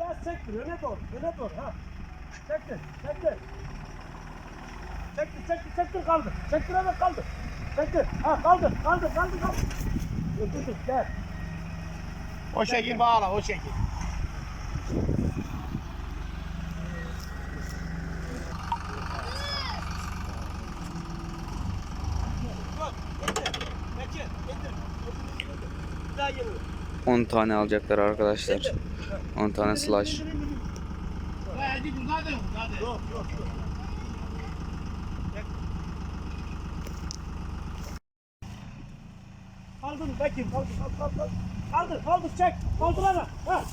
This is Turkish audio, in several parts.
Şimdi az çektir, öne doğru, öne doğru ha. Çektir, çektir. Çektir, çektir, çektir kaldır. Çektir hemen kaldır. Çektir, ha kaldır, kaldır, kaldır, kaldır. Dur, gel. O şekil bağla o şekil. Bekir, getir. Bir daha geliyor. 10 tane alacaklar arkadaşlar. 10 tane slash. Kaldır Bekir, kaldır, kaldır, kaldır. Kaldır, kaldır, çek. Kaldır hemen. Ha.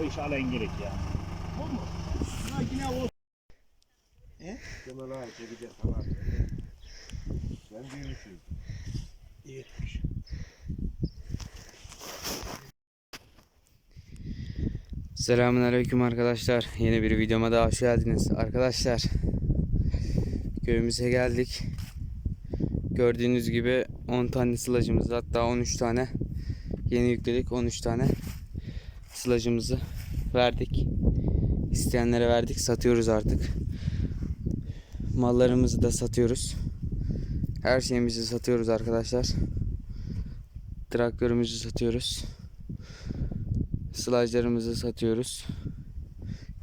O iş alen gerek ya. Kemal abi çekecek falan. Ben büyümüşüm. Selamünaleyküm arkadaşlar. Yeni bir videoma daha hoş geldiniz. Arkadaşlar köyümüze geldik. Gördüğünüz gibi 10 tane sılacımız hatta 13 tane yeni yükledik 13 tane sılacımızı verdik. İsteyenlere verdik satıyoruz artık. Mallarımızı da satıyoruz. Her şeyimizi satıyoruz arkadaşlar. Traktörümüzü satıyoruz. Sılajlarımızı satıyoruz.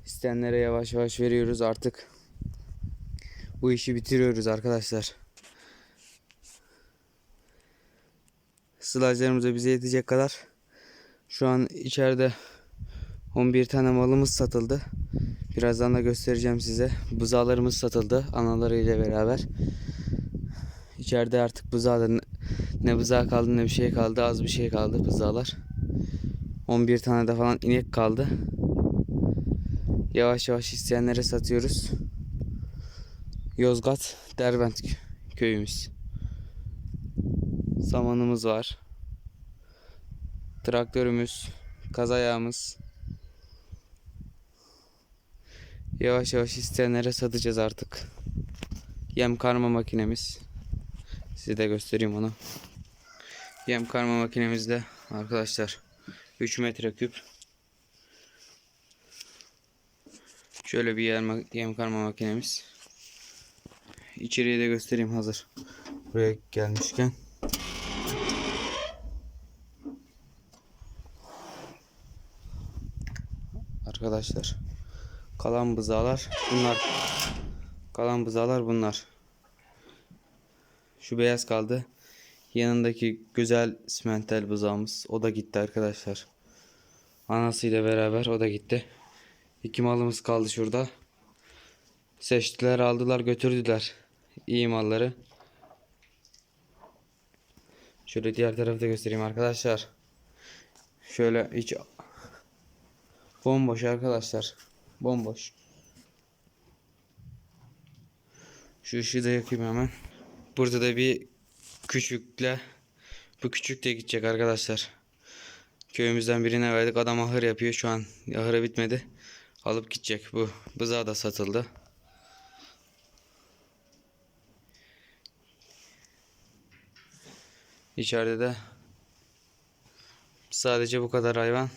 İsteyenlere yavaş yavaş veriyoruz artık. Bu işi bitiriyoruz arkadaşlar. Sılajlarımıza bize yetecek kadar. Şu an içeride 11 tane malımız satıldı. Birazdan da göstereceğim size. Buzağlarımız satıldı analarıyla beraber. İçeride artık buzağda ne- buzağı kaldı ne bir şey kaldı. Az bir şey kaldı buzağlar. 11 tane de falan inek kaldı. Yavaş yavaş isteyenlere satıyoruz. Yozgat Derbent kö- köyümüz. Samanımız var. Traktörümüz, kazayağımız. Yavaş yavaş isteyenlere satacağız artık. Yem karma makinemiz. Size de göstereyim onu. Yem karma makinemizde arkadaşlar 3 metreküp. Şöyle bir yem, yem karma makinemiz. İçeriye de göstereyim hazır. Buraya gelmişken. Arkadaşlar. Kalan bızağlar bunlar. Kalan bızağlar bunlar. Şu beyaz kaldı. Yanındaki güzel simentel buzağımız. O da gitti arkadaşlar. Anasıyla beraber o da gitti. İki malımız kaldı şurada. Seçtiler aldılar götürdüler. İyi malları. Şöyle diğer tarafı da göstereyim arkadaşlar. Şöyle hiç bomboş arkadaşlar. Bomboş. Şu ışığı da yakayım hemen. Burada da bir küçükle bu küçük de gidecek arkadaşlar. Köyümüzden birine verdik. Adam ahır yapıyor şu an. Ahırı bitmedi. Alıp gidecek. Bu bızağı da satıldı. İçeride de sadece bu kadar hayvan.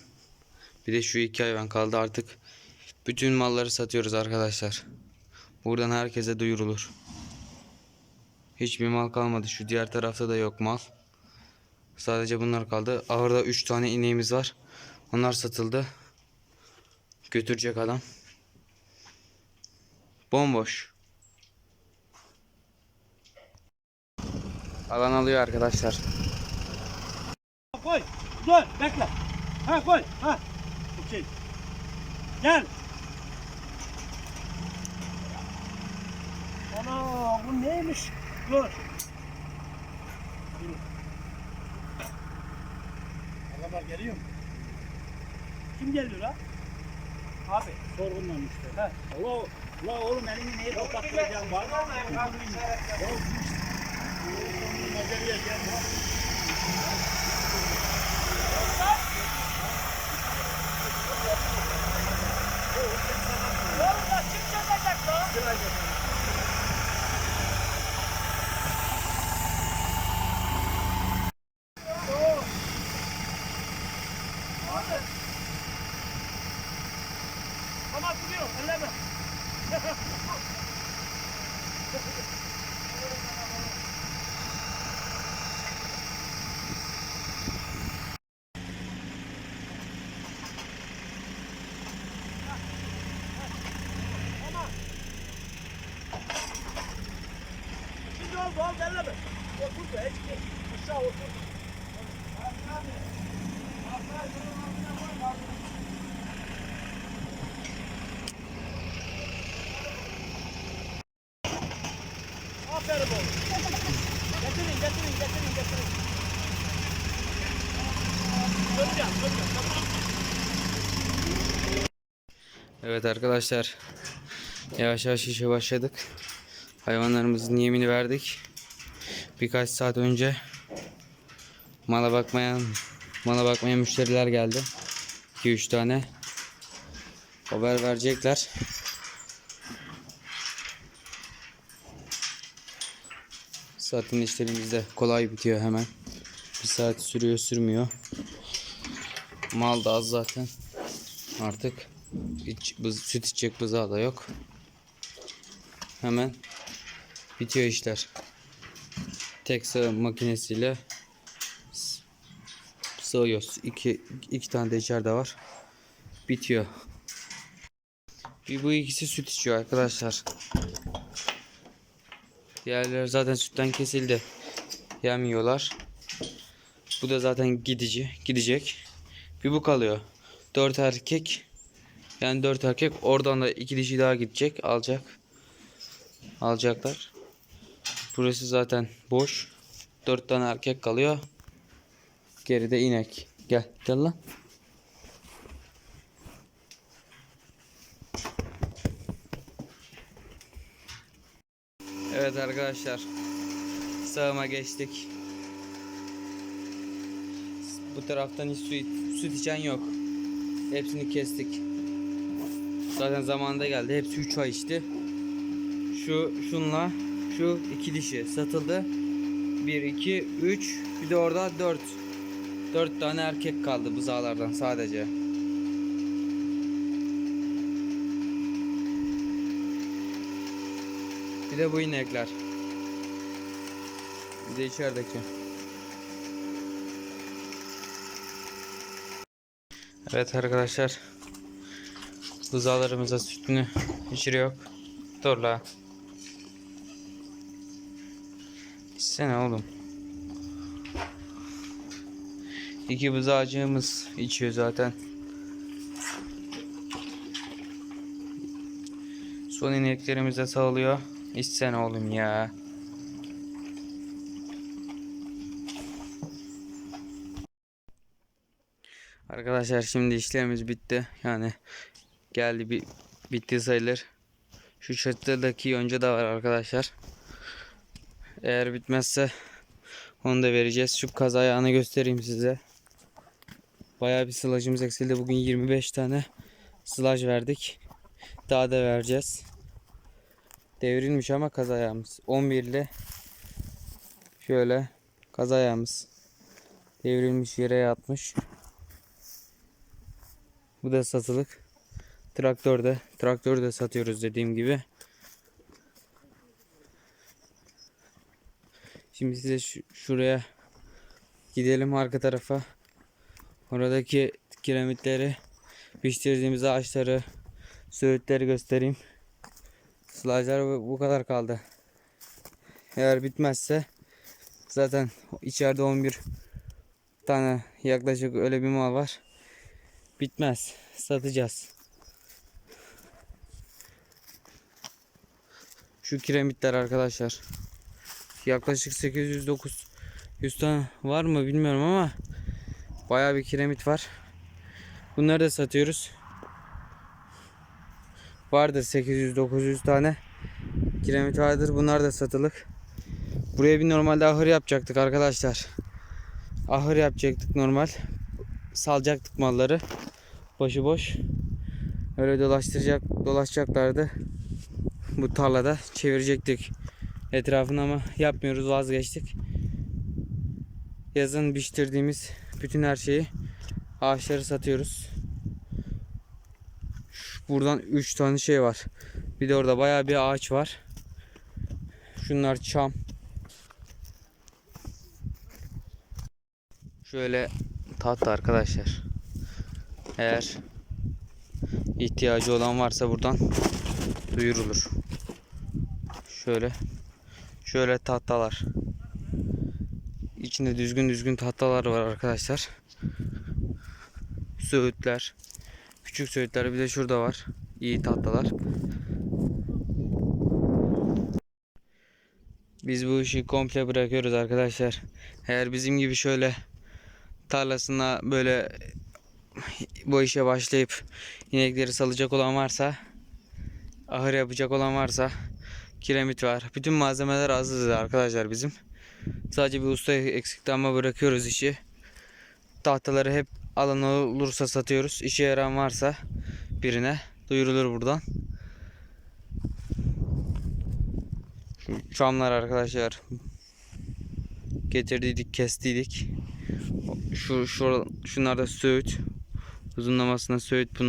Bir de şu iki hayvan kaldı artık. Bütün malları satıyoruz arkadaşlar. Buradan herkese duyurulur. Hiçbir mal kalmadı. Şu diğer tarafta da yok mal. Sadece bunlar kaldı. Ahırda 3 tane ineğimiz var. Onlar satıldı. Götürecek adam. Bomboş. Alan alıyor arkadaşlar. Koy. Dur bekle. Ha koy. Ha. Okey. Gel. Ana bu neymiş? Dur. Adamlar geliyor mu? Kim geliyor ha? Abi. Sorgunla işte. Ha. Allah La oğlum elini neye tokattıracağım var? Ya Neceriye gel. Tamam Evet arkadaşlar. Yavaş yavaş işe başladık. Hayvanlarımızın yemini verdik. Birkaç saat önce mala bakmayan mala bakmaya müşteriler geldi. 2-3 tane. Haber verecekler. Zaten işlerimiz de kolay bitiyor hemen. Bir saat sürüyor sürmüyor. Mal da az zaten. Artık hiç bız, süt içecek bızağı da yok. Hemen bitiyor işler. Tek sağım makinesiyle sığıyoruz. İki, iki tane de içeride var. Bitiyor. Bir bu ikisi süt içiyor arkadaşlar. Diğerleri zaten sütten kesildi. Yemiyorlar. Bu da zaten gidici, gidecek. Bir bu kalıyor. Dört erkek. Yani dört erkek. Oradan da iki dişi daha gidecek. Alacak. Alacaklar. Burası zaten boş. Dört tane erkek kalıyor. Geride inek. Gel. Gel lan. Evet arkadaşlar. Sağıma geçtik. Bu taraftan hiç süt, süt içen yok. Hepsini kestik. Zaten zamanında geldi. Hepsi 3 ay içti. Şu şunla şu iki dişi satıldı. 1 2 3 bir de orada 4. 4 tane erkek kaldı buzağlardan sadece. Bir de bu inekler. Bir de içerideki. Evet arkadaşlar. Buzağlarımıza sütünü içiriyor. Dur la. İçsene oğlum. İki buzağcığımız içiyor zaten. Son ineklerimize sağlıyor. İçsene oğlum ya. Arkadaşlar şimdi işlemimiz bitti. Yani geldi bir bitti sayılır. Şu çatıdaki yonca da var arkadaşlar. Eğer bitmezse onu da vereceğiz. Şu kaz ayağını göstereyim size. Bayağı bir sılacımız eksildi. Bugün 25 tane sılaj verdik. Daha da vereceğiz. Devrilmiş ama kaz ayağımız. 11 ile şöyle kaz ayağımız. Devrilmiş yere yatmış. Bu da satılık. Traktörde. Traktörü de satıyoruz dediğim gibi. Şimdi size şu- şuraya gidelim arka tarafa. Oradaki kiremitleri, pişirdiğimiz ağaçları, söğütleri göstereyim. Bu bu kadar kaldı. Eğer bitmezse zaten içeride 11 tane yaklaşık öyle bir mal var. Bitmez. Satacağız. Şu kiremitler arkadaşlar. Yaklaşık 800-900 tane var mı bilmiyorum ama bayağı bir kiremit var. Bunları da satıyoruz. Vardır 800-900 tane kiremit vardır. Bunlar da satılık. Buraya bir normalde ahır yapacaktık arkadaşlar. Ahır yapacaktık normal. Salacaktık malları. Başıboş. Öyle dolaştıracak dolaşacaklardı. Bu tarlada çevirecektik etrafını ama yapmıyoruz vazgeçtik. Yazın biçtirdiğimiz bütün her şeyi ağaçları satıyoruz. Buradan 3 tane şey var. Bir de orada bayağı bir ağaç var. Şunlar çam. Şöyle tahta arkadaşlar. Eğer ihtiyacı olan varsa buradan duyurulur. Şöyle şöyle tahtalar. İçinde düzgün düzgün tahtalar var arkadaşlar. Söğütler. Küçük söğütler bir de şurada var. İyi tahtalar. Biz bu işi komple bırakıyoruz arkadaşlar. Eğer bizim gibi şöyle tarlasına böyle bu işe başlayıp inekleri salacak olan varsa ahır yapacak olan varsa kiremit var. Bütün malzemeler hazır arkadaşlar bizim. Sadece bir usta eksikti ama bırakıyoruz işi. Tahtaları hep alan olursa satıyoruz. İşe yaran varsa birine duyurulur buradan. Şu çamlar arkadaşlar getirdiydik, kestiydik. Şu, şu şunlar da söğüt. Uzunlamasına söğüt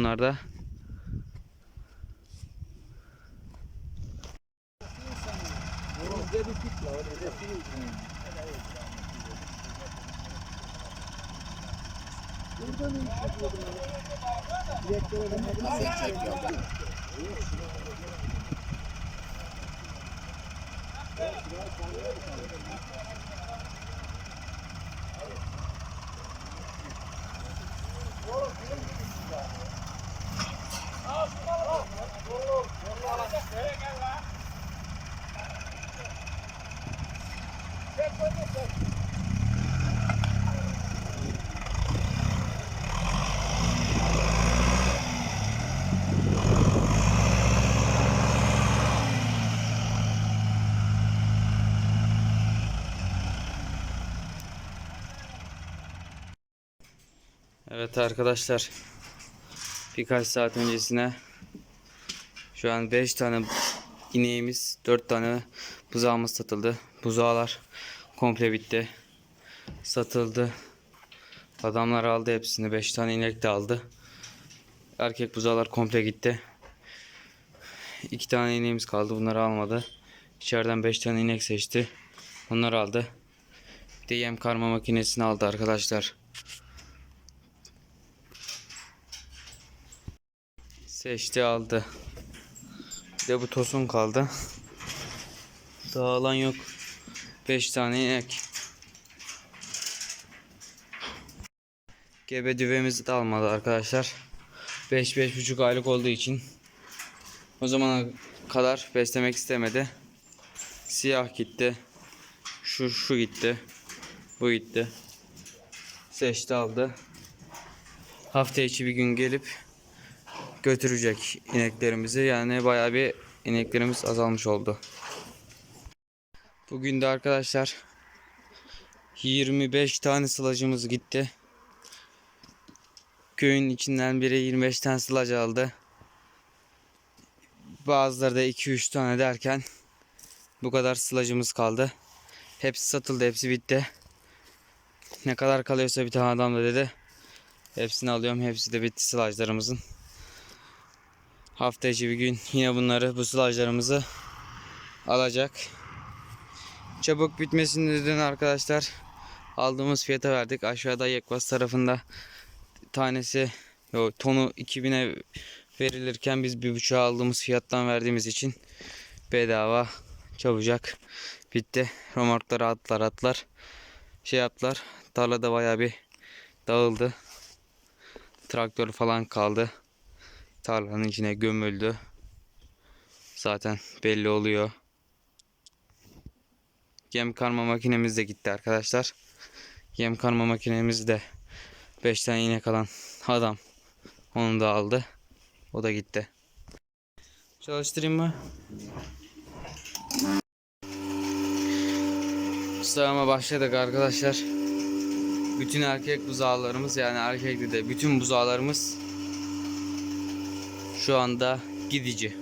bunlar da. Evet arkadaşlar. Birkaç saat öncesine şu an 5 tane ineğimiz, 4 tane buzağımız satıldı. Buzağlar komple bitti. Satıldı. Adamlar aldı hepsini. 5 tane inek de aldı. Erkek buzağlar komple gitti. 2 tane ineğimiz kaldı. Bunları almadı. İçeriden 5 tane inek seçti. Onları aldı. Bir de yem karma makinesini aldı arkadaşlar. Seçti aldı. Bir de bu tosun kaldı. Daha alan yok. 5 tane inek. Gebe düvemizi de almadı arkadaşlar. 5-5,5 aylık olduğu için o zamana kadar beslemek istemedi. Siyah gitti. Şu şu gitti. Bu gitti. Seçti aldı. Hafta içi bir gün gelip götürecek ineklerimizi. Yani bayağı bir ineklerimiz azalmış oldu. Bugün de arkadaşlar 25 tane sılacımız gitti. Köyün içinden biri 25 tane sılaj aldı. Bazıları da 2-3 tane derken bu kadar sılacımız kaldı. Hepsi satıldı, hepsi bitti. Ne kadar kalıyorsa bir tane adam da dedi. Hepsini alıyorum, hepsi de bitti sılajlarımızın. Hafta içi bir gün yine bunları bu sılajlarımızı alacak. Çabuk bitmesini neden arkadaşlar aldığımız fiyata verdik. Aşağıda Yekvas tarafında tanesi yo, tonu 2000'e verilirken biz bir buçuğa aldığımız fiyattan verdiğimiz için bedava çabucak bitti. Romorklara atlar atlar şey yaptılar. Tarlada bayağı bir dağıldı. Traktör falan kaldı. Tarlanın içine gömüldü. Zaten belli oluyor. Yem karma makinemiz de gitti arkadaşlar. Yem karma makinemiz de 5 tane inek alan adam onu da aldı. O da gitti. Çalıştırayım mı? Sağıma başladık arkadaşlar. Bütün erkek buzağlarımız yani erkekli de bütün buzağlarımız şu anda gidici.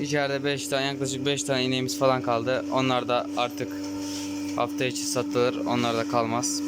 İçeride 5 tane yaklaşık 5 tane ineğimiz falan kaldı. Onlar da artık hafta içi satılır. Onlar da kalmaz.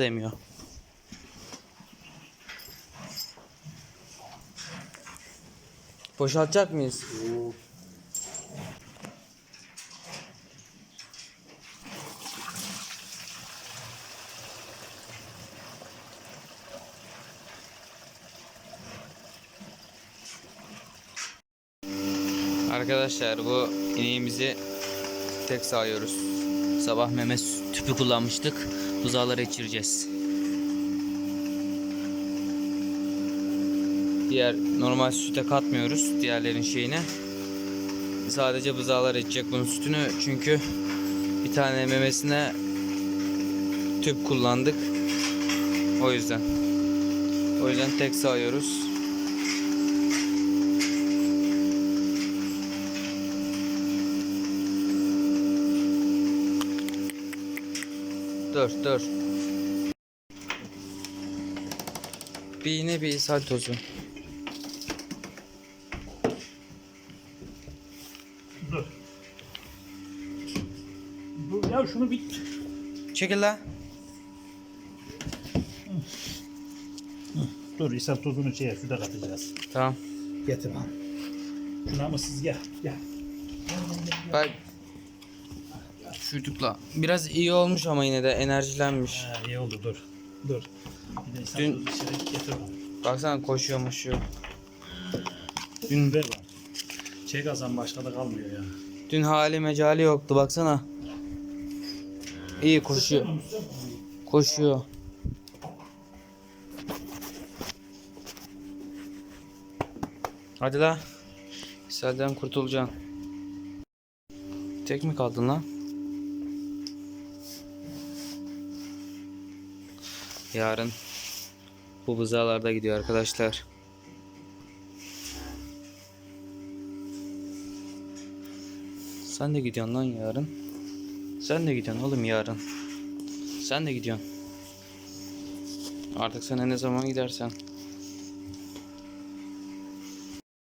Emiyor? Boşaltacak mıyız? Arkadaşlar bu ineğimizi tek sağıyoruz. Sabah meme tüpü kullanmıştık. Buzağlara içireceğiz. Diğer normal süte katmıyoruz diğerlerin şeyine. Sadece buzağlar içecek bunun sütünü çünkü bir tane memesine tüp kullandık. O yüzden. O yüzden tek sağıyoruz. Dur dur. Bir iğne bir ishal tozu. Dur. Dur ya şunu bir Çekil la. Dur ishal tozunu şeye suda katacağız. Tamam. Getir lan. Şuna mı siz gel. Gel. Bak. Çocukla. Biraz iyi olmuş ama yine de enerjilenmiş. Ha, iyi oldu dur. Dur. Bir de Dün- getir bana. Baksana koşuyormuş şu. Dün ver bana. Çek azam başka da kalmıyor ya. Dün hali mecali yoktu baksana. İyi koşuyor. Koşuyor. Hadi la. Selden kurtulacaksın. Tek mi kaldın lan? Yarın bu bızalarda gidiyor arkadaşlar. Sen de gidiyorsun lan yarın. Sen de gidiyorsun oğlum yarın. Sen de gidiyorsun. Artık sen ne zaman gidersen.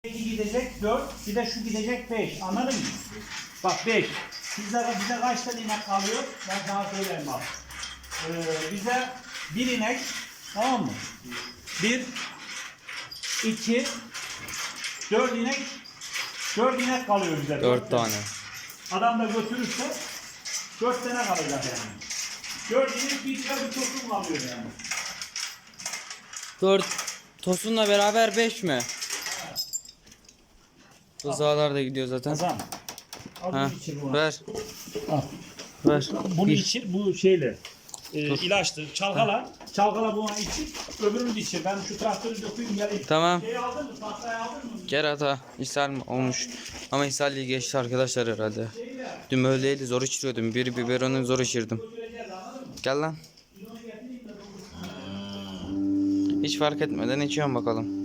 İki gidecek 4, bir de şu gidecek 5. Anladın mı? Bak 5. Bize, bize kaç tane inek kalıyor? Ben sana söyleyeyim bak. Ee, bize bir inek, tamam mı? Bir, iki, dört inek, dört inek kalıyor bize. Dört tane. Adam da götürürse dört tane kalacak yani. Dört inek bir kere bir tosun kalıyor yani. Dört. Tosun'la beraber beş mi? Buzağlar da gidiyor zaten. Hasan. Al Ha, içir bunu. ver. Al. Ver. Bunu içir, bu şeyle. E, ilaçtır. Çalkala. Çalkala bunu içir. Öbürünü de içir. Ben şu traktörü dökeyim geleyim. Tamam. Şeyi aldın mı? Tahtayı aldın mı? Gel ata. İshal olmuş? Ama ishalliği geçti arkadaşlar herhalde. Dün öyleydi zor içiriyordum. Bir biberonu zor içirdim. Gel lan. Hiç fark etmeden içiyorum bakalım.